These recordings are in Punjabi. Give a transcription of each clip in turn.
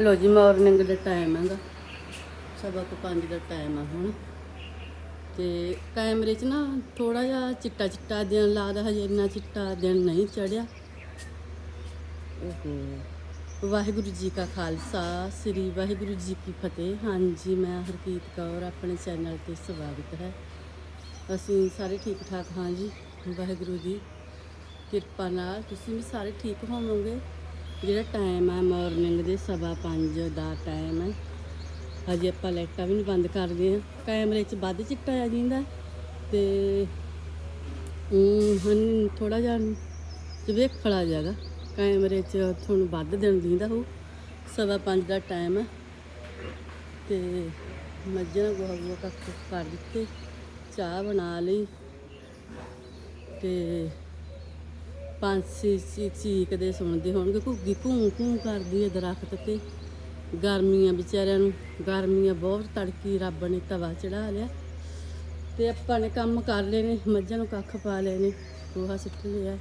ਲੋ ਜੀ ਮਾਰਨਿੰਗ ਦਾ ਟਾਈਮ ਹੈਗਾ। ਸਵਾ ਤੋਂ ਪੰਜ ਦਾ ਟਾਈਮ ਆ ਹੁਣ। ਤੇ ਕੈਮਰੇ 'ਚ ਨਾ ਥੋੜਾ ਜਿਹਾ ਚਿੱਟਾ ਚਿੱਟਾ ਦਿਨ ਲੱਗਦਾ ਹਜੇ ਇੰਨਾ ਚਿੱਟਾ ਦਿਨ ਨਹੀਂ ਚੜਿਆ ਓਹੋ, ਵਾਹਿਗੁਰੂ ਜੀ ਕਾ ਖਾਲਸਾ, ਸ੍ਰੀ ਵਾਹਿਗੁਰੂ ਜੀ ਕੀ ਫਤਿਹ। ਹਾਂਜੀ, ਮੈਂ ਹਰਕੀਤ ਕੌਰ, ਆਪਣੇ ਚੈਨਲ ਤੇ ਸਵਾਗਤ ਹੈ। ਅਸੀਂ ਸਾਰੇ ਠੀਕ ਠਾਕ ਹਾਂ ਜੀ, ਵਾਹਿਗੁਰੂ ਦੀ ਕਿਰਪਾ ਨਾਲ। ਤੁਸੀਂ ਵੀ ਸਾਰੇ ਠੀਕ ਹੋਵੋਗੇ? ਜਿਹੜਾ ਟਾਈਮ ਹੈ ਮਾਰਨਿੰਗ ਦੇ ਸਵਾ ਪੰਜ ਦਾ ਟਾਈਮ ਹੈ ਹਜੇ ਆਪਾਂ ਲਾਈਟਾਂ ਵੀ ਨਹੀਂ ਬੰਦ ਕਰਦੇ ਆ ਕੈਮਰੇ 'ਚ ਵੱਧ ਚਿੱਟਾ ਆ ਜਾਂਦਾ। ਤੇ ਉਹ ਹਨ ਥੋੜਾ ਜਿਹਾ ਵੇਖਲਾ ਜਾਗਾ ਕੈਮਰੇ 'ਚ ਤੁਹਾਨੂੰ ਵੱਧ ਦਿਨ ਦਿੰਦਾ ਹੋ ਸਵਾ ਪੰਜ ਦਾ ਟਾਈਮ ਹੈ ਤੇ ਮੱਝਾਂ ਗੋਹਾ ਗੋਹਾ ਕੱਖ ਕਰ ਦਿੱਤੇ। ਚਾਹ ਬਣਾ ਲਈ। ਤੇ ਪੰਛੀ ਚੀਕ ਚੀਕਦੇ ਸੁਣਦੇ ਹੋਣਗੇ, ਘੁੱਗੀ ਘੂੰ ਘੂੰ ਕਰਦੀ ਹੈ ਦਰਖਤ ਤੇ। ਗਰਮੀਆਂ ਵਿਚਾਰਿਆਂ ਨੂੰ, ਗਰਮੀਆਂ ਬਹੁਤ ਤੜਕੀ ਰੱਬ ਨੇ ਤਵਾ ਚੜਾ ਲਿਆ। ਤੇ ਆਪਾਂ ਨੇ ਕੰਮ ਕਰ ਲਏ ਨੇ ਮੱਝਾਂ ਨੂੰ ਕੱਖ ਪਾ ਲਏ ਨੇ ਗੋਹਾ ਸੁੱਟ ਲਿਆ,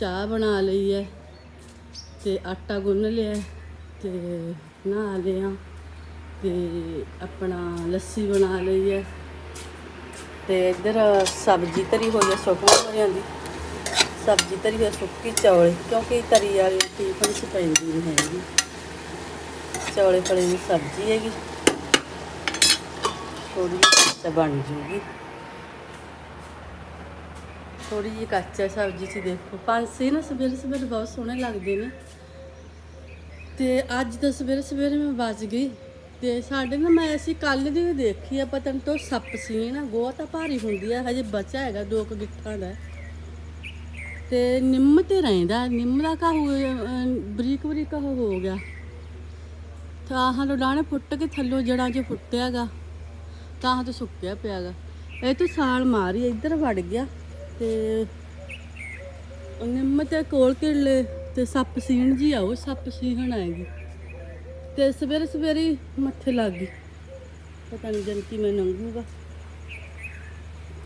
ਚਾਹ ਬਣਾ ਲਈ ਹੈ, ਤੇ ਆਟਾ ਗੁੰਨ ਲਿਆ, ਤੇ ਨਹਾ ਲਿਆ, ਤੇ ਆਪਣਾ ਲੱਸੀ ਬਣਾ ਲਈ ਹੈ। ਤੇ ਇੱਧਰ ਸਬਜ਼ੀ ਧਰੀ ਹੋਈ ਹੈ ਸੁੱਕੀਆਂ ਹੋਈਆਂ ਦੀ ਸਬਜ਼ੀ ਤਰੀ ਹੋਈ ਸੁੱਕੀ ਚੌਲ, ਕਿਉਂਕਿ ਤਰੀ ਵਾਲੀ ਟੀਫਨ ਚ ਪੈਂਦੀ ਨਹੀਂ ਹੈਗੀ। ਚੌਲੇ ਫਲੇ ਦੀ ਸਬਜ਼ੀ ਹੈਗੀ। ਥੋੜੀ ਜਿਹੀ ਕੱਚਾ ਬਣ ਜੂਗੀ। ਥੋੜੀ ਜਿਹੀ ਕੱਚਾ ਸਬਜ਼ੀ ਚ ਦੇਖੋ। ਪੰਛੀ ਨਾ ਸਵੇਰੇ ਸਵੇਰੇ ਬਹੁਤ ਸੋਹਣੇ ਲੱਗਦੇ ਨੇ। ਤੇ ਅੱਜ ਤਾਂ ਸਵੇਰੇ ਸਵੇਰੇ ਮੈਂ ਬਚ ਗਈ। ਤੇ ਸਾਡੇ ਨਾ ਮੈਂ ਅਸੀਂ ਕੱਲ ਦੀ ਵੀ ਦੇਖੀ ਆ, ਪਤਾ ਨਹੀਂ ਤੋਂ ਸੱਪ ਸੀ ਨਾ ਗੋਹਾ ਤਾਂ ਭਾਰੀ ਹੁੰਦੀ ਆ, ਹਜੇ ਬਚਾ ਹੈਗਾ ਦੋ ਕੁ ਗਿੱਠਾਂ ਦਾ। ਤੇ ਨਿੰਮ ਤੇ ਰਹਿੰਦਾ, ਨਿੰਮ ਦਾ ਕਾ ਹੋ ਬਰੀਕ ਬਰੀਕ ਉਹ ਹੋ ਗਿਆ। ਤਾਂ ਆਹ ਲੋ ਡਾਣੇ ਫੁੱਟ ਕੇ ਥੱਲੋਂ ਜੜਾਂ 'ਚ ਫੁੱਟਿਆਗਾ, ਤਾਂ ਤਾਂ ਸੁੱਕਿਆ ਪਿਆਗਾ। ਇਹ ਤੋਂ ਸਾਲ ਮਾਰੀ, ਇੱਧਰ ਵੜ ਗਿਆ ਤੇ ਨਿੰਮ ਤੇ ਕੋਲ ਕਿਲੇ ਤੇ ਸੱਪ ਸੀਣ ਜੀ ਆਓ, ਸੱਪ ਸੀਹਣ ਆਏਗੀ। ਤੇ ਸਵੇਰੇ ਸਵੇਰੇ ਮੱਥੇ ਲੱਗ ਗਈ। ਪਤਾ ਨਹੀਂ ਜਨ ਕਿਵੇਂ ਲੰਘੂਗਾ,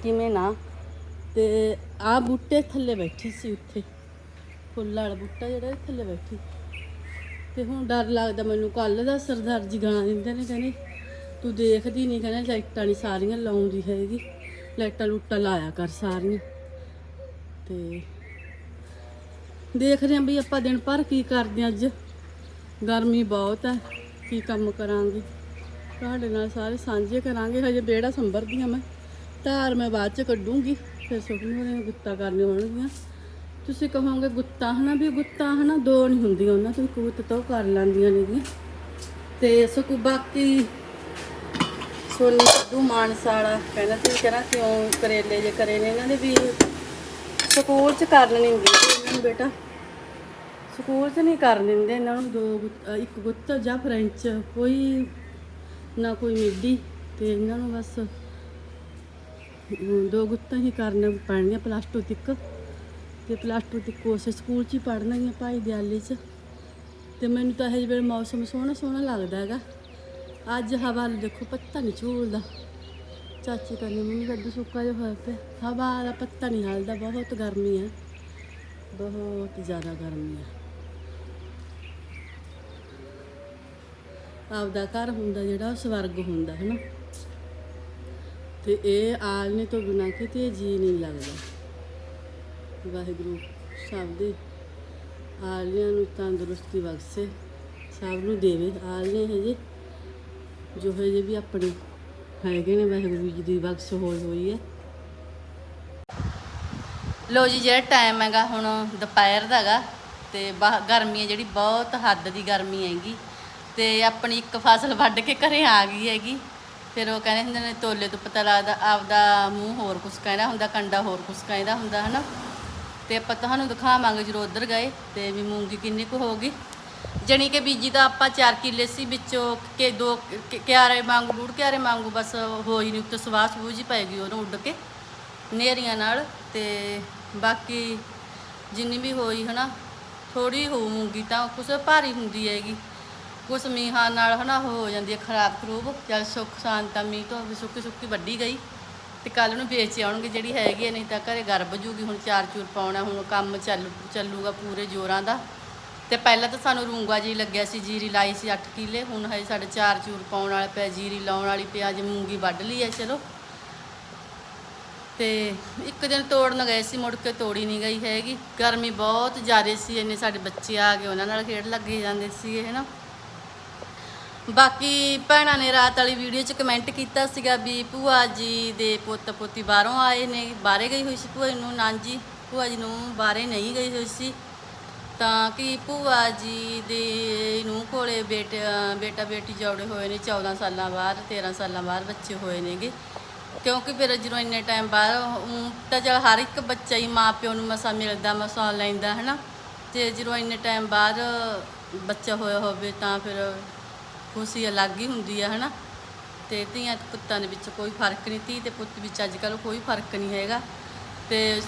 ਕਿਵੇਂ ਨਾ। ਤੇ ਆ ਬੂਟੇ ਥੱਲੇ ਬੈਠੀ ਸੀ ਉੱਥੇ। ਫੁੱਲ ਵਾਲਾ ਬੂਟਾ ਜਿਹੜਾ ਇਹ ਥੱਲੇ ਬੈਠੀ। ਤੇ ਹੁਣ ਡਰ ਲੱਗਦਾ ਮੈਨੂੰ ਕੱਲ ਦਾ ਸਰਦਾਰ ਜੀ ਗਾਣਾ ਦਿੰਦੇ ਨੇ, ਕਹਿੰਦੇ, ਤੂੰ ਦੇਖਦੀ ਨਹੀਂ ਕਹਿੰਦੇ, ਲਾਈਟਾਂ ਨਹੀਂ ਸਾਰੀਆਂ ਲਾਉਂਦੀ ਹੈਗੀ। ਲਾਈਟਾਂ ਲੂਟਾਂ ਲਾਇਆ ਕਰ ਸਾਰੀਆਂ। ਤੇ ਰਹੇ ਆਂ ਵੀ ਆਪਾਂ ਦਿਨ ਭਰ ਕੀ ਕਰਦੇ ਆਂ ਅੱਜ। ਗਰਮੀ ਬਹੁਤ ਹੈ ਕੀ ਕੰਮ ਕਰਾਂਗੇ। ਤੁਹਾਡੇ ਨਾਲ ਸਾਰੇ ਸਾਂਝੇ ਕਰਾਂਗੇ, ਹਜੇ ਬੇੜਾ ਸੰਭਰਦੀਆਂ ਮੈਂ। ਧਾਰ ਮੈਂ ਬਾਅਦ ਚ ਕੱਢੂੰਗੀ। ਫਿਰ ਸੁਖਨੀ ਵਾਲੇ ਗੁੱਤਾ ਕਰਨੇ ਹੋਣਗੀਆਂ। ਤੁਸੀਂ ਕਹੋਗੇ ਗੁੱਤਾ ਹਨਾ ਵੀ ਗੁੱਤਾ ਹਨਾ ਦੋ ਨਹੀਂ ਹੁੰਦੀਆਂ ਉਹਨਾਂ ਤੋਂ, ਇੱਕ ਗੁੱਤ ਤਾਂ ਕਰ ਲੈਂਦੀਆਂ ਨੇਗੀਆਂ। ਤੇ ਸਕੂ ਬਾਕੀ ਸੋਨੀ ਸਿੱਧੂ ਮਾਨਸਾਲਾ ਕਹਿੰਦਾ ਤੁਸੀਂ ਕਹਿੰਦਾ ਕਿਉਂ ਕਰੇਲੇ ਜੇ ਕਰੇ ਨੇ ਇਹਨਾਂ ਦੇ ਵੀ ਸਕੂਲ ਚ ਕਰ ਲੈਣੀ ਹੁੰਦੀ ਇਹਨਾਂ ਨੂੰ ਬੇਟਾ। ਸਕੂਲ 'ਚ ਨਹੀਂ ਕਰ ਦਿੰਦੇ ਇਹਨਾਂ ਨੂੰ ਦੋ ਗੁੱਤ- ਇੱਕ ਗੁੱਤ ਜਾਂ ਫ੍ਰੈਂਚ, ਕੋਈ ਨਾ ਕੋਈ ਮਿੱਡੀ ਤੇ ਇਹਨਾਂ ਨੂੰ ਬਸ ਦੋ ਗੁੱਤਾਂ ਹੀ ਕਰਨ ਪੈਣਗੀਆਂ ਪਲੱਸ 2 ਤੱਕ ਤੇ ਪਲੱਸ 2 ਤੱਕ ਉਸ ਸਕੂਲ 'ਚ ਹੀ ਪੜ੍ਹਨਗੀਆਂ ਭਾਈ ਦਿਆਲੀ 'ਚ। ਤੇ ਮੈਨੂੰ ਤਾਂ ਇਹ ਵੇਲੇ ਮੌਸਮ ਸੋਹਣਾ ਸੋਹਣਾ ਲੱਗਦਾ ਹੈਗਾ। ਅੱਜ ਹਵਾ ਨੂੰ ਦੇਖੋ, ਪੱਤਾ ਨਹੀਂ ਝੂਲਦਾ। ਚਾਚੀ ਕਹਿੰਦੀ, ਮੰਮੀ, ਕੱਦੂ ਸੁੱਕਾ ਜਿਹਾ ਹੋਇਆ ਪਿਆ। ਹਵਾ ਦਾ ਪੱਤਾ ਨਹੀਂ ਹਲਦਾ, ਬਹੁਤ ਗਰਮੀ ਹੈ ਬਹੁਤ ਜ਼ਿਆਦਾ ਗਰਮੀ ਹੈ ਆਪਦਾ ਘਰ ਹੁੰਦਾ ਜਿਹੜਾ, ਉਹ ਸਵਰਗ ਹੁੰਦਾ ਹੈ ਨਾ ਤੇ ਇਹ ਆਲਣੇ ਤੋਂ ਬਿਨਾਂ ਕਿਤੇ ਜੀ ਨਹੀਂ ਲੱਗਦਾ। ਵਾਹਿਗੁਰੂ ਸਭ ਦੇ ਆਲਿਆਂ ਨੂੰ ਤੰਦਰੁਸਤੀ ਬਖਸ਼ੇ, ਸਭ ਨੂੰ ਦੇਵੇ। ਆਲਣੇ ਹਜੇ ਜੋ ਹਜੇ ਵੀ ਆਪਣੇ ਹੈਗੇ ਨੇ, ਵਾਹਿਗੁਰੂ ਜੀ ਦੀ ਬਖਸ਼ ਹੋਈ ਹੋਈ ਹੈ। ਲੋ ਜੀ, ਜਿਹੜਾ ਟਾਈਮ ਹੈਗਾ ਹੁਣ ਦੁਪਹਿਰ ਦਾ ਹੈਗਾ ਤੇ ਬਾਹ ਗਰਮੀ ਹੈ ਜਿਹੜੀ, ਬਹੁਤ ਹੱਦ ਦੀ ਗਰਮੀ ਹੈਗੀ ਤੇ ਆਪਣੀ ਇੱਕ ਫਸਲ ਵੱਢ ਕੇ ਘਰੇ ਆ ਗਈ ਹੈਗੀ। ਫਿਰ ਉਹ ਕਹਿੰਦੇ ਹੁੰਦੇ ਨੇ ਤੋਲੇ ਤੋਂ ਪਤਾ ਲੱਗਦਾ ਆਪਦਾ ਮੂੰਹ ਹੋਰ ਕੁਛ ਕਹਿੰਦਾ ਹੁੰਦਾ, ਕੰਡਾ ਹੋਰ ਕੁਛ ਕਹਿੰਦਾ ਹੁੰਦਾ, ਹਨਾ? ਤੇ ਆਪਾਂ ਤੁਹਾਨੂੰ ਦਿਖਾਵਾਂਗੇ ਜਦੋਂ ਉਧਰ ਗਏ ਤੇ ਵੀ ਮੂੰਗੀ ਕਿੰਨੀ ਕੁ ਹੋਗੀ ਜਣੀ ਕਿ ਬੀਜੀ ਤਾਂ ਆਪਾਂ 4 ਕਿੱਲੇ ਸੀ, ਵਿੱਚੋਂ ਕਿ ਦੋ ਕਿਆਰੇ ਵਾਂਗੂ ਡੂੜ ਕਿਆਰੇ ਵਾਂਗੂ ਬਸ ਹੋਈ ਨਹੀਂ ਉੱਤੇ ਸਵਾਸ ਬੂਝ ਹੀ ਪੈ ਗਈ ਉਹਨੂੰ ਉੱਡ ਕੇ ਨੇਰੀਆਂ ਨਾਲ ਤੇ ਬਾਕੀ ਜਿੰਨੀ ਵੀ ਹੋਈ, ਹਨਾ? ਥੋੜੀ ਮੂੰਗੀ ਤਾਂ ਕੁਛ ਭਾਰੀ ਹੁੰਦੀ ਹੈਗੀ। ਕੁਛ ਮੀਂਹਾਂ ਨਾਲ ਹਨਾ ਉਹ ਹੋ ਜਾਂਦੀ ਹੈ ਖਰਾਬ ਖਰੂਬ ਜਦ ਸੁੱਖ ਸ਼ਾਂਤਾ ਮੀਂਹ ਤੋਂ ਵੀ ਸੁੱਕੀ ਸੁੱਕੀ ਵੱਢੀ ਗਈ ਤੇ ਕੱਲ ਨੂੰ ਵੇਚ ਆਉਣਗੇ ਜਿਹੜੀ ਹੈਗੀ ਹੈ, ਨਹੀਂ ਤਾਂ ਘਰੇ ਗਰਬ ਜੂਗੀ ਹੁਣ ਚਾਰ ਚੂਰ ਪਾਉਣਾ ਹੁਣ ਕੰਮ ਚੱਲ ਚੱਲੂਗਾ ਪੂਰੇ ਜ਼ੋਰਾਂ ਦਾ। ਤੇ ਪਹਿਲਾਂ ਤਾਂ ਸਾਨੂੰ ਰੂੰਗਾ ਜੀ ਲੱਗਿਆ ਸੀ ਜੀਰੀ ਲਾਈ ਸੀ 8 ਕਿੱਲੇ ਹੁਣ ਹਜੇ ਸਾਡੇ ਚਾਰ ਚੂਰ ਪਾਉਣ ਵਾਲੇ ਪਿਆ ਜੀਰੀ ਲਾਉਣ ਵਾਲੀ ਪਿਆ ਅੱਜ ਮੂੰਗੀ ਵੱਢ ਲਈ ਹੈ ਚਲੋ। ਤੇ ਇੱਕ ਦਿਨ ਤੋੜਨ ਗਏ ਸੀ ਮੁੜ ਕੇ ਤੋੜੀ ਨਹੀਂ ਗਈ ਹੈਗੀ। ਗਰਮੀ ਬਹੁਤ ਜ਼ਿਆਦਾ ਸੀ ਇੰਨੇ ਸਾਡੇ ਬੱਚੇ ਆ ਗਏ ਉਹਨਾਂ ਨਾਲ ਖੇਡ ਲੱਗੇ ਜਾਂਦੇ ਸੀ ਹੈ ਨਾ ਬਾਕੀ ਭੈਣਾਂ ਨੇ ਰਾਤ ਵਾਲੀ ਵੀਡੀਓ 'ਚ ਕਮੈਂਟ ਕੀਤਾ ਸੀਗਾ ਵੀ ਭੂਆ ਜੀ ਦੇ ਪੁੱਤ ਪੋਤੀ ਬਾਹਰੋਂ ਆਏ ਨੇ, ਬਾਹਰੇ ਗਈ ਹੋਈ ਸੀ ਭੂਆ ਜੀ ਨੂੰ ਨਾਂਜੀ ਭੂਆ ਜੀ ਨੂੰ ਬਾਹਰੇ ਨਹੀਂ ਗਈ ਹੋਈ ਸੀ। ਤਾਂ ਕਿ ਭੂਆ ਜੀ ਦੇ ਨੂੰ ਕੋਲੇ ਬੇਟਾ ਬੇਟਾ ਬੇਟੀ ਜੋੜੇ ਹੋਏ ਨੇ 14 ਸਾਲਾਂ ਬਾਅਦ 13 ਸਾਲਾਂ ਬਾਅਦ ਬੱਚੇ ਹੋਏ ਨੇਗੇ। ਕਿਉਂਕਿ ਫਿਰ ਜਦੋਂ ਇੰਨੇ ਟਾਈਮ ਬਾਅਦ ਤਾਂ ਚਲ ਹਰ ਇੱਕ ਬੱਚਾ ਹੀ ਮਾਂ ਪਿਓ ਨੂੰ ਮਸਾ ਮਿਲਦਾ, ਮਸਾ ਲੈਂਦਾ ਹੈ ਨਾ ਤੇ ਜਦੋਂ ਇੰਨੇ ਟਾਈਮ ਬਾਅਦ ਬੱਚਾ ਹੋਇਆ ਹੋਵੇ ਤਾਂ ਫਿਰ ਖੁਸ਼ੀ ਅਲੱਗ ਹੀ ਹੁੰਦੀ ਆ, ਹਨਾ? ਤੇ ਧੀਆਂ ਤੇ ਪੁੱਤਾਂ ਦੇ ਵਿੱਚ ਕੋਈ ਫ਼ਰਕ ਨਹੀਂ, ਧੀ ਤੇ ਪੁੱਤ ਵਿੱਚ ਅੱਜ ਕੱਲ੍ਹ ਕੋਈ ਫ਼ਰਕ ਨਹੀਂ ਹੈਗਾ। ਤੇ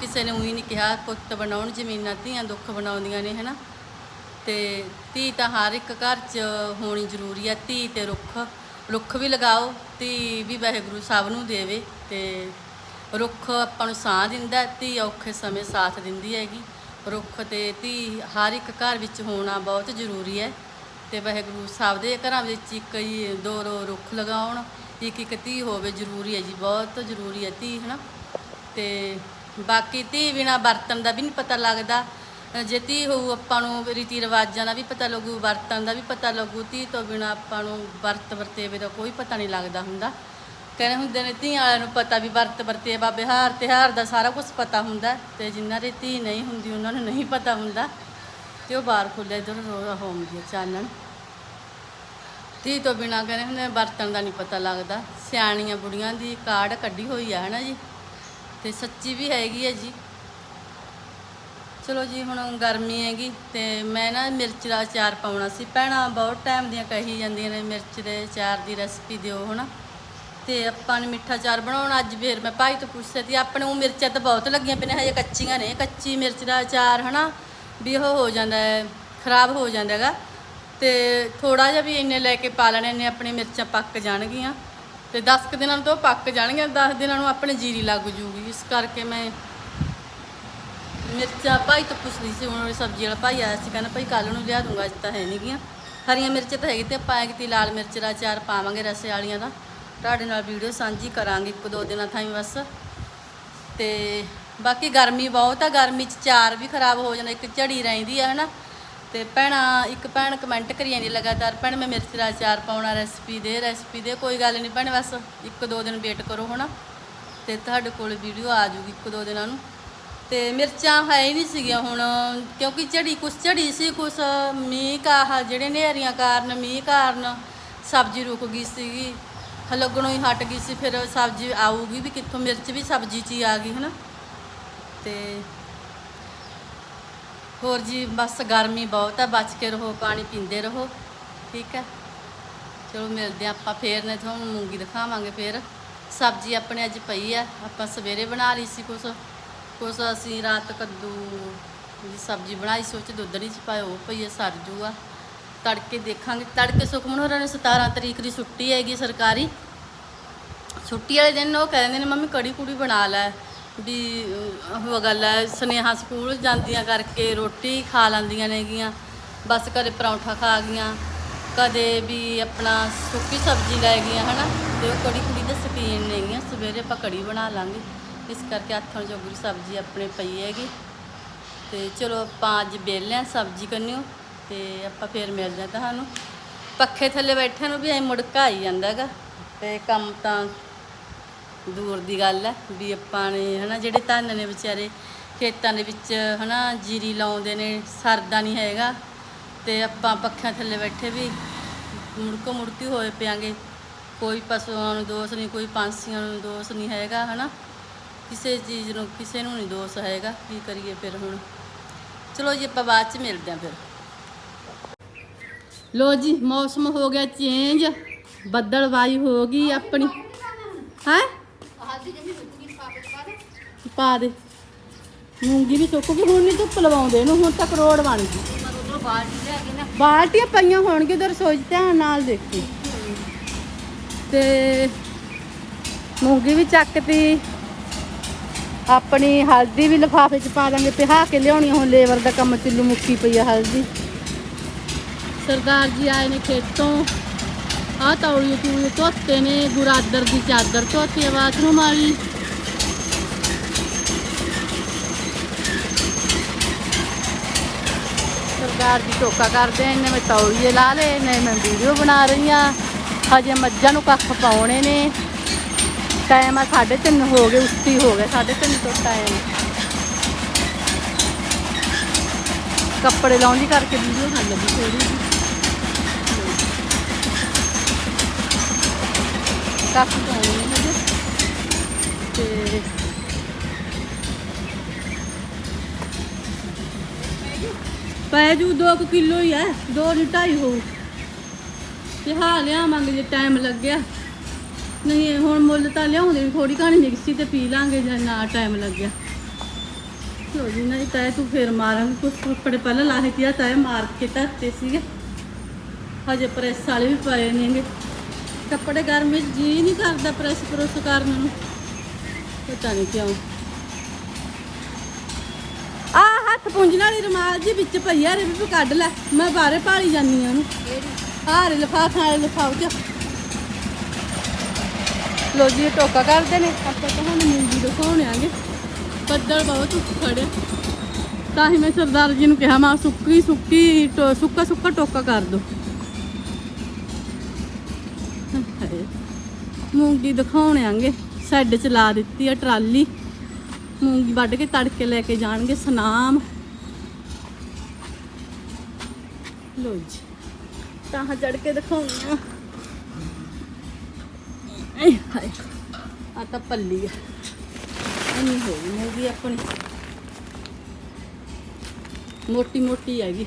ਕਿਸੇ ਨੇ ਉਹੀ ਨਹੀਂ ਕਿਹਾ, ਪੁੱਤ ਬਣਾਉਣ ਜ਼ਮੀਨਾਂ ਧੀਆਂ ਦੁੱਖ ਬਣਾਉਂਦੀਆਂ ਨੇ, ਹਨਾ? ਤੇ ਧੀ ਤਾਂ ਹਰ ਇੱਕ ਘਰ 'ਚ ਹੋਣੀ ਜ਼ਰੂਰੀ ਹੈ ਧੀ ਤੇ ਰੁੱਖ। ਰੁੱਖ ਵੀ ਲਗਾਓ, ਧੀ ਵੀ ਵਾਹਿਗੁਰੂ ਸਭ ਨੂੰ ਦੇਵੇ, ਤੇ ਰੁੱਖ ਆਪਾਂ ਨੂੰ ਸਾਹ ਦਿੰਦਾ, ਧੀ ਔਖੇ ਸਮੇਂ ਸਾਥ ਦਿੰਦੀ ਹੈਗੀ। ਰੁੱਖ ਤੇ ਧੀ ਹਰ ਇੱਕ ਘਰ ਵਿੱਚ ਹੋਣਾ ਬਹੁਤ ਜ਼ਰੂਰੀ ਹੈ। ਤੇ ਵਾਹਿਗੁਰੂ ਸਾਹਿਬ ਦੇ ਘਰਾਂ ਵਿੱਚ ਇੱਕ ਹੀ ਦੋ ਰੋ ਰੁੱਖ ਲਗਾਉਣ, ਇੱਕ ਇੱਕ ਧੀ ਹੋਵੇ ਜ਼ਰੂਰੀ ਹੈ ਜੀ, ਬਹੁਤ ਜ਼ਰੂਰੀ ਹੈ ਧੀ, ਹਨਾ? ਤੇ ਬਾਕੀ ਧੀ ਬਿਨਾ ਬਰਤਨ ਦਾ ਵੀ ਨਹੀਂ ਪਤਾ ਲੱਗਦਾ। ਜੇ ਧੀ ਹੋਊ, ਆਪਾਂ ਨੂੰ ਰੀਤੀ ਰਿਵਾਜਾਂ ਦਾ ਵੀ ਪਤਾ ਲੱਗੂ ਵਰਤਨ ਦਾ ਵੀ ਪਤਾ ਲੱਗੂ। ਧੀ ਤੋਂ ਬਿਨਾ ਆਪਾਂ ਨੂੰ ਵਰਤ ਵਰਤੇਵੇ ਦਾ ਕੋਈ ਪਤਾ ਨਹੀਂ ਲੱਗਦਾ ਹੁੰਦਾ। ਕਹਿੰਦੇ ਹੁੰਦੇ ਨੇ, ਧੀਆਂ ਵਾਲਿਆਂ ਨੂੰ ਪਤਾ ਵੀ ਵਰਤ ਵਰਤੇਵਾ ਬਿਹਾਰ ਤਿਉਹਾਰ ਦਾ ਸਾਰਾ ਕੁਝ ਪਤਾ ਹੁੰਦਾ ਤੇ ਜਿਨ੍ਹਾਂ ਦੀ ਧੀ ਨਹੀਂ ਹੁੰਦੀ, ਉਹਨਾਂ ਨੂੰ ਨਹੀਂ ਪਤਾ ਹੁੰਦਾ। ਤੇ ਉਹ ਬਾਹਰ ਖੁੱਲੇ ਇਧਰ ਹੁੰਦੀ ਹੈ ਚਾਨਣ। ਧੀ ਤੋਂ ਬਿਨਾ ਕਹਿੰਦੇ ਹੁੰਦੇ ਬਰਤਨ ਦਾ ਨਹੀਂ ਪਤਾ ਲੱਗਦਾ। ਸਿਆਣੀਆਂ ਬੁੜੀਆਂ ਦੀ ਕਾਰਡ ਕੱਢੀ ਹੋਈ ਆ, ਹਨਾ ਜੀ? ਤੇ ਸੱਚੀ ਵੀ ਹੈਗੀ ਹੈ ਜੀ। ਚਲੋ ਜੀ, ਹੁਣ ਗਰਮੀ ਹੈਗੀ ਤੇ ਮੈਂ ਨਾ ਮਿਰਚ ਦਾ ਅਚਾਰ ਪਾਉਣਾ ਸੀ। ਭੈਣਾਂ, ਬਹੁਤ ਟਾਈਮ ਦੀਆਂ ਕਹੀ ਜਾਂਦੀਆਂ ਨੇ ਮਿਰਚ ਦੇ ਅਚਾਰ ਦੀ ਰੈਸਪੀ ਦਿਓ, ਹਨਾ? ਤੇ ਆਪਾਂ ਨੇ ਮਿੱਠਾ ਅਚਾਰ ਬਣਾਉਣਾ, ਅੱਜ ਫੇਰ ਮੈਂ ਭਾਈ ਤੋਂ ਪੁੱਛਿਆ ਸੀ, ਆਪਣੇ ਉਹ ਮਿਰਚਾਂ ਤਾਂ ਬਹੁਤ ਲੱਗੀਆਂ ਪਈਆਂ ਹਜੇ ਕੱਚੀਆਂ ਨੇ। ਕੱਚੀ ਮਿਰਚ ਦਾ ਅਚਾਰ, ਹਨਾ? ਵੀ ਉਹ ਹੋ ਜਾਂਦਾ ਹੈ, ਖਰਾਬ ਹੋ ਜਾਂਦਾ ਹੈਗਾ। ਤੇ ਥੋੜਾ ਜਿਹਾ ਵੀ ਇੰਨੇ ਲੈ ਕੇ ਪਾ ਲੈਣੇ ਨੇ ਆਪਣੀ ਮਿਰਚਾਂ ਪੱਕ ਜਾਣਗੀਆਂ। ਤੇ 10 ਕੁ ਦਿਨਾਂ ਨੂੰ ਤਾਂ ਉਹ ਪੱਕ ਜਾਣਗੀਆਂ 10 ਦਿਨਾਂ ਨੂੰ ਆਪਣੇ ਜੀਰੀ ਲੱਗ ਜੂਗੀ। ਇਸ ਕਰਕੇ ਮੈਂ ਮਿਰਚਾਂ, ਭਾਈ ਤੋਂ ਪੁੱਛਦੀ ਸੀ, ਹੁਣ ਸਬਜ਼ੀ ਵਾਲਾ ਭਾਈ ਆਇਆ ਸੀ, ਕਹਿੰਦਾ ਭਾਈ ਕੱਲ ਨੂੰ ਲਿਆ ਦੂੰਗਾ, ਅੱਜ ਤਾਂ ਹੈ ਨਹੀਂ ਗੀਆਂ ਹਰੀਆਂ ਮਿਰਚ ਤਾਂ ਹੈਗੀ ਤੇ ਆਪਾਂ ਕਿਤੇ ਲਾਲ ਮਿਰਚ ਦਾ ਅਚਾਰ ਪਾਵਾਂਗੇ ਰਸੇ ਵਾਲੀਆਂ ਦਾ। ਤੁਹਾਡੇ ਨਾਲ ਵੀਡੀਓ ਸਾਂਝੀ ਕਰਾਂਗੇ ਇੱਕ ਦੋ ਦਿਨਾਂ ਥਾਈਂ ਬਸ। ਤੇ ਬਾਕੀ ਗਰਮੀ ਬਹੁਤ ਆ, ਗਰਮੀ ਚ ਚਾਰ ਵੀ ਖਰਾਬ ਹੋ ਜਾਂਦਾ, ਇੱਕ ਝੜੀ ਰਹਿੰਦੀ ਆ, ਹਨਾ। ਤੇ ਭੈਣਾ, ਇੱਕ ਭੈਣ ਕਮੈਂਟ ਕਰੀ ਜਾਂਦੀ ਲਗਾਤਾਰ, ਭੈਣ, ਮੈਂ ਮਿਰਚ ਦਾ ਅਚਾਰ ਪਾਉਣਾ ਰੈਸਪੀ ਦੇ ਰੈਸਪੀ ਦੇ, ਕੋਈ ਗੱਲ ਨਹੀਂ ਭੈਣ, ਬਸ ਇੱਕ ਦੋ ਦਿਨ ਵੇਟ ਕਰੋ, ਹਨਾ। ਤੇ ਤੁਹਾਡੇ ਕੋਲ ਵੀਡੀਓ ਆ ਜੂਗੀ ਇੱਕ ਦੋ ਦਿਨਾਂ ਨੂੰ। ਤੇ ਮਿਰਚਾਂ ਹੈ ਹੀ ਨਹੀਂ ਸੀਗੀਆਂ ਹੁਣ, ਕਿਉਂਕਿ ਝੜੀ ਕੁਛ ਝੜੀ ਸੀ, ਕੁਛ ਮੀਂਹ ਕਾਹ ਜਿਹੜੇ ਨੇਰੀਆਂ ਕਾਰਨ, ਮੀਂਹ ਕਾਰਨ ਸਬਜ਼ੀ ਰੁਕ ਗਈ ਸੀਗੀ। ਲੱਗਣੋਂ ਹੀ ਹਟ ਗਈ ਸੀ, ਫਿਰ ਸਬਜ਼ੀ ਆਊਗੀ ਵੀ ਕਿੱਥੋਂ, ਮਿਰਚ ਵੀ ਸਬਜ਼ੀ 'ਚ ਹੀ ਆ ਗਈ, ਹਨਾ। ਤੇ ਹੋਰ ਜੀ, ਬਸ ਗਰਮੀ ਬਹੁਤ ਆ, ਬਚ ਕੇ ਰਹੋ, ਪਾਣੀ ਪੀਂਦੇ ਰਹੋ, ਠੀਕ ਹੈ? ਚਲੋ ਮਿਲਦੇ ਹਾਂ ਆਪਾਂ ਫੇਰ ਨੇ ਤੁਹਾਨੂੰ ਮੂੰਗੀ ਦਿਖਾਵਾਂਗੇ ਫੇਰ। ਸਬਜ਼ੀ ਆਪਣੇ ਅੱਜ ਪਈ ਆ, ਆਪਾਂ ਸਵੇਰੇ ਬਣਾ ਲਈ ਸੀ ਕੁਛ। ਕੁਛ ਅਸੀਂ ਰਾਤ ਕੱਦੂ ਦੀ ਸਬਜ਼ੀ ਬਣਾਈ ਸੀ, ਉਹ 'ਚ ਦੁੱਧ ਚ ਪਾਇਆ, ਉਹ ਪਈ ਆ ਸਰ ਜੂਗਾ। ਤੜਕੇ ਦੇਖਾਂਗੇ, ਤੜਕੇ ਸੁਖਮਨ ਹੋਰਾਂ ਨੇ 17 ਤਰੀਕ ਦੀ ਛੁੱਟੀ ਹੈਗੀ ਸਰਕਾਰੀ। ਛੁੱਟੀ ਵਾਲੇ ਦਿਨ ਉਹ ਕਹਿੰਦੇ ਨੇ, ਮੰਮੀ ਕੜੀ ਕੁੜੀ ਬਣਾ ਲੈ। ਵੀ ਅਹ, ਉਹ ਗੱਲ ਹੈ ਸੁਨੇਹਾ ਸਕੂਲ ਜਾਂਦੀਆਂ ਕਰਕੇ ਰੋਟੀ ਖਾ ਲੈਂਦੀਆਂ ਨੇਗੀਆਂ ਬਸ ਕਦੇ ਪਰੌਂਠਾ ਖਾ ਗਈਆਂ ਕਦੇ ਵੀ ਆਪਣਾ ਸੁੱਕੀ ਸਬਜ਼ੀ ਲੈ ਗਈਆਂ ਹਨਾ? ਤੇ ਉਹ ਕੜੀ ਕੁੜੀ ਦੇ ਸ਼ੌਕੀਨ ਨੇਗੀਆਂ ਸਵੇਰੇ ਆਪਾਂ ਕੜੀ ਬਣਾ ਲਾਂਗੇ। ਇਸ ਕਰਕੇ ਹੱਥਾਂ ਜੋਗਰੀ ਸਬਜ਼ੀ ਆਪਣੇ ਪਈ ਹੈਗੀ। ਤੇ ਚਲੋ ਆਪਾਂ ਅੱਜ ਵਿਹਲੇ ਹਾਂ ਸਬਜ਼ੀ ਕਰਨੀਓ ਤੇ ਆਪਾਂ ਫੇਰ ਮਿਲਦੇ ਹਾਂ ਤੁਹਾਨੂੰ। ਪੱਖੇ ਥੱਲੇ ਬੈਠਿਆਂ ਨੂੰ ਵੀ ਐ ਮੁੜਕਾ ਆਈ ਜਾਂਦਾ ਹੈਗਾ। ਤੇ ਕੰਮ ਤਾਂ ਦੂਰ ਦੀ ਗੱਲ ਹੈ ਵੀ ਆਪਾਂ ਨੇ ਹਨਾ ਜਿਹੜੇ ਧੰਨ ਨੇ ਵਿਚਾਰੇ, ਖੇਤਾਂ ਦੇ ਵਿੱਚ ਹਨਾ ਜੀਰੀ ਲਾਉਂਦੇ ਨੇ, ਸਰਦਾ ਨਹੀਂ ਹੈਗਾ ਤੇ ਆਪਾਂ ਪੱਖਿਆਂ ਥੱਲੇ ਬੈਠੇ ਵੀ ਮੁੜਕੋ ਮੁੜਕੀ ਹੋਏ ਪਿਆਂਗੇ। ਕੋਈ ਪਸ਼ੂਆਂ ਨੂੰ ਦੋਸ਼ ਨਹੀਂ, ਕੋਈ ਪੰਛੀਆਂ ਨੂੰ ਦੋਸ਼ ਨਹੀਂ ਹੈਗਾ ਹਨਾ। ਕਿਸੇ ਚੀਜ਼ ਨੂੰ, ਕਿਸੇ ਨੂੰ ਨਹੀਂ ਦੋਸ਼ ਹੈਗਾ, ਕੀ ਕਰੀਏ ਫਿਰ ਹੁਣ। ਚਲੋ ਜੀ ਆਪਾਂ ਬਾਅਦ ਚ ਮਿਲਦੇ ਆਂ ਫਿਰ। ਲੋ ਜੀ, ਮੌਸਮ ਹੋ ਗਿਆ ਚੇਂਜ ਬੱਦਲਵਾਈ ਹੋ ਗਈ ਆਪਣੀ। ਹੈ? ਪਾ ਦੇ। ਮੂੰਗੀ ਵੀ ਸੁੱਕ ਗਈ ਹੁਣ ਨਹੀਂ ਧੁੱਪ ਲਵਾਉਂਦੇ ਇਹਨੂੰ, ਹੁਣ ਤੱਕ ਰੋਡ ਬਣ ਗਈ। ਬਾਲਟੀਆਂ ਪਈਆਂ ਹੋਣਗੇ ਤੇ ਰਸੋਈ 'ਚ ਧਿਆਨ ਨਾਲ ਦੇਖੀ। ਤੇ ਮੂੰਗੀ ਵੀ ਚੱਕਤੀ ਆਪਣੀ ਹਲਦੀ ਵੀ ਲਿਫਾਫੇ 'ਚ ਪਾ ਦਾਂਗੇ, ਪਿਹਾ ਕੇ ਲਿਆਉਣੀ ਹੁਣ ਲੇਬਰ ਦਾ ਕੰਮ ਚੁੱਲੂ ਮੁੱਕੀ ਪਈ ਆ ਹਲਦੀ। ਸਰਦਾਰ ਜੀ ਆਏ ਨੇ ਖੇਤੋਂ। ਆ ਤੌੜੀ ਤੂੜੀ ਧੋਤੇ ਨੇ, ਗੁਰਾਦਰ ਦੀ ਚਾਦਰ ਧੋਤੀ ਆ ਨੂੰ ਮਾਰੀ ਸਰਦਾਰ ਦੀ ਟੋਕਾ ਕਰਦੇ ਆ ਇਹਨੇ ਮੈਂ ਤੌਲੀਏ ਲਾ ਲਏ ਨੇ ਮੈਂ ਵੀਡੀਓ ਬਣਾ ਰਹੀ ਆ। ਹਜੇ ਮੱਝਾਂ ਨੂੰ ਕੱਖ ਪਾਉਣੇ ਨੇ। ਟਾਈਮ ਆ 3:30 ਹੋ ਗਏ, ਉੱਤੀ ਹੋ ਗਏ 3:30 ਤੋਂ ਟਾਈਮ ਕੱਪੜੇ ਲਾਉਣ ਦੀ ਕਰਕੇ ਵੀਡੀਓ ਖਾਣ ਲੱਗੀ ਥੋੜੀ ਕੱਖ ਪਾਉਣੇ ਨੇ ਹਜੇ ਤੇ ਪੈ ਜੂ 2 ਕਿਲੋ ਹੀ ਹੈ 2 ਨਹੀਂ 2.5 ਹੋਊ। ਤੇ ਹਾਂ ਲਿਆਵਾਂਗੇ ਜੇ ਟਾਈਮ ਲੱਗਿਆ। ਨਹੀਂ, ਹੁਣ ਮੁੱਲ ਤਾਂ ਲਿਆਉਂਦੇ ਵੀ ਥੋੜੀ ਘਣੀ ਮਿਕਸੀ ਤੇ ਪੀ ਲਾਂਗੇ ਜੇ ਨਾ ਟਾਈਮ ਲੱਗਿਆ। ਲੋ ਜੀ ਨਹੀਂ ਤਾਂ ਤੂੰ ਫੇਰ ਮਾਰਾਂਗੇ, ਕੁਛ ਕੱਪੜੇ ਪਹਿਲਾਂ ਲਾਹੇ ਤੀਆ ਤਾਂ ਮਾਰ ਕੇ ਧਰਤੇ ਸੀਗੇ। ਹਜੇ ਪ੍ਰੈਸ ਵਾਲੇ ਵੀ ਪਏ ਨੇਗੇ। ਕੱਪੜੇ ਗਰਮੀ 'ਚ ਜੀ ਨਹੀਂ ਕਰਦਾ ਪ੍ਰੈਸ ਪ੍ਰੈਸ ਕਰਨ ਨੂੰ। ਪਤਾ ਨਹੀਂ ਕਿਉਂ। ਆ ਹੱਥ ਵਾਲੀ ਰਮਾਲ ਜੀ ਵਿੱਚ ਪਈ ਆ ਰੇ ਵੀ ਕੱਢ ਲੈ। ਮੈਂ ਬਾਹਰੇ ਭਾਲੀ ਜਾਨੀ ਆ ਉਹਨੂੰ। ਆ ਰੇ ਲਫਾਫਾ ਵਾਲੇ ਲਫਾਫ ਚ। ਲੋ ਜੀ, ਇਹ ਟੋਕਾ ਕਰਦੇ ਨੇ। ਆਪਾਂ ਤੁਹਾਨੂੰ ਮੂੰਗੀ ਦਿਖਾਉਣੇ ਆਂਗੇ। ਬੱਦਲ ਬਹੁਤ ਖੜੇ। ਤਾਂ ਹੀ ਮੈਂ ਸਰਦਾਰ ਜੀ ਨੂੰ ਕਿਹਾ, ਮੈਂ ਸੁੱਕੀ ਸੁੱਕੀ ਸੁੱਕਾ ਸੁੱਕਾ ਟੋਕਾ ਕਰ ਦੋ। ਹਾਏ। ਮੂੰਗੀ ਦਿਖਾਉਣੇ ਆਂਗੇ। ਸੈੱਡ ਚ ਲਾ ਦਿੱਤੀ ਆ ਟਰਾਲੀ। ਮੂੰਗੀ ਵੱਢ ਕੇ ਤੜਕੇ ਲੈ ਕੇ ਜਾਣਗੇ। ਸਨਾਮ। ਲੋ ਜੀ। ਤਾਂ ਚੜ ਕੇ ਦਿਖਾਉਣੀ ਆ ਏ ਹਾਏ। ਆ ਤਾਂ ਪੱਲੀ ਆ। ਇੰਨੀ ਹੋ ਗਈ ਮੂੰਗੀ ਆਪਣੀ। ਮੋਟੀ ਮੋਟੀ ਹੈਗੀ।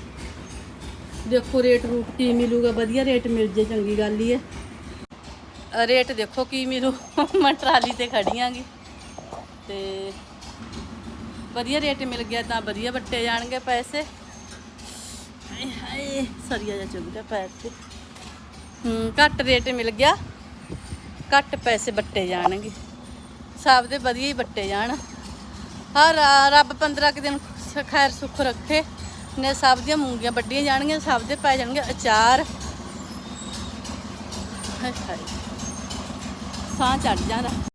ਦੇਖੋ ਰੇਟ ਰੂਟ ਕੀ ਮਿਲੂਗਾ। ਵਧੀਆ ਰੇਟ ਮਿਲ ਜੇ, ਚੰਗੀ ਗੱਲ ਹੀ ਹੈ। ਰੇਟ ਦੇਖੋ ਕੀ ਮਿਲੂ। ਮੈਂ ਟਰਾਲੀ ਤੇ ਖੜੀਆਂਗੀ ਤੇ ਵਧੀਆ ਰੇਟ ਮਿਲ ਗਿਆ ਤਾਂ ਵਧੀਆ, ਵੱਟੇ ਜਾਣਗੇ ਪੈਸੇ। ਹਾਏ ਹਾਏ, ਸਰੀਆ ਜਾ ਚੁੱਭ ਗਿਆ ਪੈਰ ਤੇ। ਹੂੰ, ਘੱਟ ਰੇਟ ਮਿਲ ਗਿਆ। ਘੱਟ ਪੈਸੇ ਵੱਟੇ ਜਾਣਗੇ। ਸਭ ਦੇ ਵਧੀਆ ਹੀ ਵੱਟੇ ਜਾਣ। ਹਰ ਰੱਬ 15 ਕੁ ਦਿਨ ਖੈਰ ਸੁੱਖ ਰੱਖੇ। ਨੇ ਸਭ ਦੀਆਂ ਮੂੰਗੀਆਂ ਵੱਡੀਆਂ ਜਾਣਗੀਆਂ, ਸਭ ਦੇ ਪੈ ਜਾਣਗੇ ਅਚਾਰ। ਹਾਏ ਹਾਏ। ਸਾਹ ਚੜ ਜਾਂਦਾ